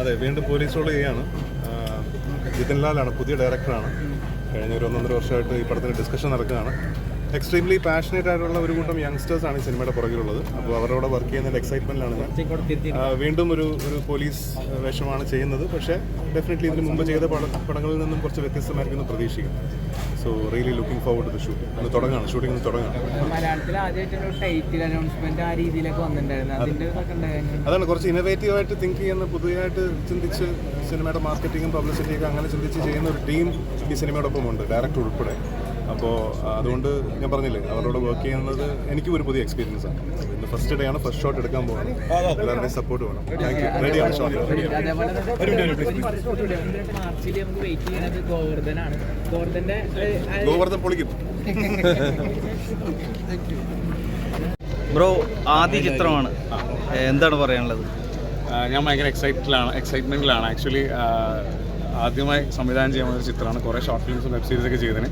അതെ വീണ്ടും police role ചെയ്യാണ് ജിതിൻലാലാണ് ജിതിൻ ലാലാണ് പുതിയ ഡയറക്ടറാണ് കഴിഞ്ഞ ഒരു ഒന്നൊന്നര വർഷമായിട്ട് ഈ പടത്തിന് ഡിസ്കഷൻ നടക്കുകയാണ്. എക്സ്ട്രീംലി പാഷനേറ്റ് ആയിട്ടുള്ള ഒരു കൂട്ടം യങ്സ്റ്റേഴ്സ് ആണ് ഈ സിനിമയുടെ പുറകിലുള്ളത്. അപ്പോൾ അവരോട് വർക്ക് ചെയ്യുന്നതിന്റെ എക്സൈറ്റ്മെന്റാണ് ഞാൻ. വീണ്ടും ഒരു ഒരു പോലീസ് വേഷമാണ് ചെയ്യുന്നത്. പക്ഷേ ഡെഫിനറ്റ്ലി ഇതിന് മുമ്പ് ചെയ്ത പട പടങ്ങളിൽ നിന്നും കുറച്ച് വ്യത്യസ്തമായിരിക്കും പ്രതീക്ഷിക്കുന്നു. So really looking forward to shooting ഇന്ന് തുടങ്ങാണ് ഷൂട്ടിംഗ് ഒന്ന് തുടങ്ങാണ്. മലയാളത്തിൽ ആദ്യമായിട്ടൊരു ടൈറ്റിൽ അനൗൺസ്മെന്റ് ആ രീതിയിലൊക്കെ വന്നിട്ടുണ്ടായിരുന്നു അതാണ് കുറച്ച് ഇന്നോവേറ്റീവ് ആയിട്ട് തിങ്ക് ചെയ്യുന്ന പുതിയതായിട്ട് ചിന്തിച്ച് സിനിമയുടെ മാർക്കറ്റിംഗും പബ്ലിസിറ്റിയൊക്കെ അങ്ങനെ ചിന്തിച്ച് ചെയ്യുന്ന ഒരു ടീം ഈ സിനിമയോടൊപ്പം ഉണ്ട് ഡയറക്ടർ ഉൾപ്പെടെ. അപ്പോൾ അതുകൊണ്ട് ഞാൻ പറഞ്ഞില്ലേ അവരോട് വർക്ക് ചെയ്യുന്നത് എനിക്കും ഒരു പുതിയ എക്സ്പീരിയൻസ് ആണ്. ഇന്ന് ഫസ്റ്റ് ഡേ ആണ് ഫസ്റ്റ് ഷോട്ട് എടുക്കാൻ പോകുന്നത്. എല്ലാവരുടെയും സപ്പോർട്ട് വേണം. താങ്ക് യു റെഡിയാണ് ഷോട്ട് ഗോവർദ്ധൻ പൊളിക്കും. ബ്രോ ആദ്യ ചിത്രമാണ്. എന്താണ് പറയാനുള്ളത്? ഞാൻ ഭയങ്കര എക്സൈറ്റഡിലാണ് എക്സൈറ്റ്മെന്റിലാണ് ആക്ച്വലി ആദ്യമായി സംവിധാനം ചെയ്യാൻ ഒരു ചിത്രമാണ്. കുറേ ഷോർട്ട് ഫിലിംസും വെബ് സീരീസൊക്കെ ചെയ്തതിന്.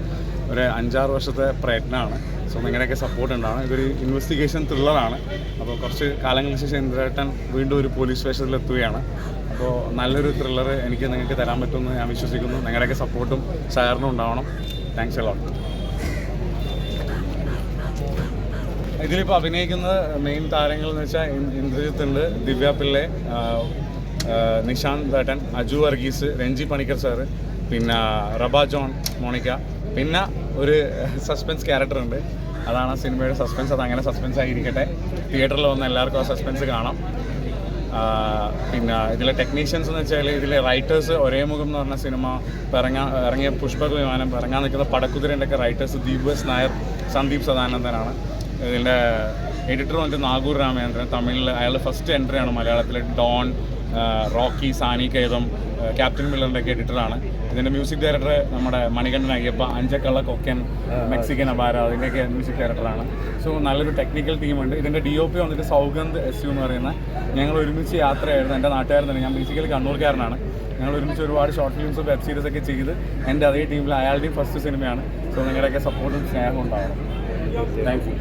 ഒരു അഞ്ചാറ് വർഷത്തെ പ്രയത്നമാണ്. സോ നിങ്ങളുടെയൊക്കെ സപ്പോർട്ട് ഉണ്ടാവണം. ഇതൊരു ഇൻവെസ്റ്റിഗേഷൻ ത്രില്ലറാണ് അപ്പോൾ കുറച്ച് കാലങ്ങൾക്ക് ശേഷം ഇന്ദ്രേട്ടൻ വീണ്ടും ഒരു പോലീസ് സ്റ്റേഷനിൽ എത്തുകയാണ്. അപ്പോൾ നല്ലൊരു ത്രില്ലർ എനിക്ക് നിങ്ങൾക്ക് തരാൻ പറ്റുമെന്ന് ഞാൻ വിശ്വസിക്കുന്നു. നിങ്ങളുടെയൊക്കെ സപ്പോർട്ടും സഹകരണവും ഉണ്ടാവണം. താങ്ക്സ് എലോട്ട് ഇതിലിപ്പോൾ അഭിനയിക്കുന്ന മെയിൻ താരങ്ങൾ എന്ന് വെച്ചാൽ ഇന്ദ്രജിത്ത് ഉണ്ട് ദിവ്യ പിള്ളെ നിഷാന്ത് ബേട്ടൻ അജു വർഗീസ് രഞ്ജി പണിക്കർ സാറ് പിന്നെ റബ ജോൺ മോണിക്ക. പിന്നെ ഒരു സസ്പെൻസ് ക്യാരക്ടർ ഉണ്ട്. അതാണ് ആ സിനിമയുടെ സസ്പെൻസ് അത് അങ്ങനെ സസ്പെൻസ് ആയിരിക്കട്ടെ. തിയേറ്ററിൽ വന്ന എല്ലാവർക്കും ആ സസ്പെൻസ് കാണാം. പിന്നെ ഇതിലെ ടെക്നീഷ്യൻസ് എന്ന് വെച്ചാൽ ഇതിലെ റൈറ്റേഴ്സ് ഒരേ മുഖം എന്ന് പറഞ്ഞ സിനിമ പിറങ്ങാ ഇറങ്ങിയ പുഷ്പക വിമാനം ഇറങ്ങാൻ നിൽക്കുന്ന പടക്കുതിരന്റെ ഒക്കെ റൈറ്റേഴ്സ് ദീപ് എസ് നായർ സന്ദീപ് സദാനന്ദനാണ്. ഇതിന്റെ എഡിറ്റർ വന്നിട്ട് നാഗൂർ രാമേന്ദ്രൻ തമിഴിൽ അയാളുടെ ഫസ്റ്റ് എൻട്രിയാണ് മലയാളത്തിൽ Don Rocky Saani Kayidham captain മില്ലറിന്റെ ഒക്കെ എഡിറ്ററാണ് ഇതിന്റെ മ്യൂസിക് ഡയറക്ടർ നമ്മുടെ മണികണ്ഠൻ അയ്യപ്പ അഞ്ചക്കള്ള കൊക്കൻ മെക്സിക്കൻ അബാര അതിന്റെയൊക്കെ മ്യൂസിക് ഡയറക്ടറാണ് സോ നല്ലൊരു ടെക്നിക്കൽ ടീമുണ്ട് ഇതിന്റെ ഡി ഒ പി വന്നിട്ട് സൗഗന്ധ് എസ് യു എന്ന് പറയുന്ന ഞങ്ങൾ ഒരുമിച്ച് യാത്രയായിരുന്നു. എന്റെ നാട്ടുകാരൻ തന്നെ. ഞാൻ ബേസിക്കലി കണ്ണൂർക്കാരനാണ്. ഞങ്ങൾ ഒരുമിച്ച് ഒരുപാട് ഷോർട്ട് ഫിലിംസ് വെബ് സീരീസ് ഒക്കെ ചെയ്ത് എന്റെ അതേ ടീമിൽ അയാളുടെയും ഫസ്റ്റ് സിനിമയാണ് സോ നിങ്ങളുടെയൊക്കെ സപ്പോർട്ടും സ്നേഹവും ഉണ്ടാവണം. Thank you